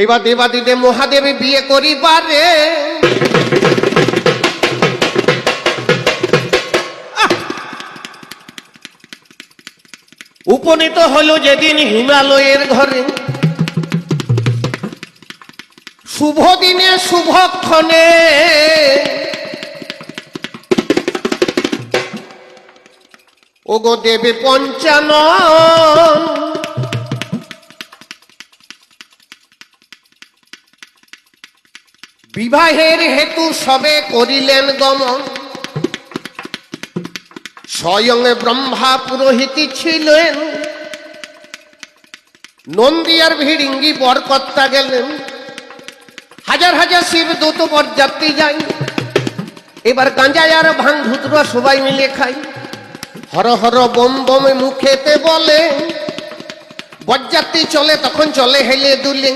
এবার দেবাদিদে মহাদেবে বিয়ে করিবারে আহ! উপনীত হলো যেদিন হিমালয়ের ঘরে। শুভ দিনে শুভক্ষণে ওগো দেবে পঞ্চানন। বিবাহের হেতু সবে করিলেন গমন। স্বয়ং ব্রহ্মা পুরোহিতি ছিলেন। নন্দিয়ার ভিড়িঙ্গি বরকর্তা গেলেন। হাজার হাজার শিব দূত বরযাত্রী যাই। এবার গাঁজায় আর ভাঙ ধুতরা সবাই মিলে খাই। হর হর বম বমে মুখেতে বলে। বরযাত্রী চলে তখন চলে হেলে দুলে।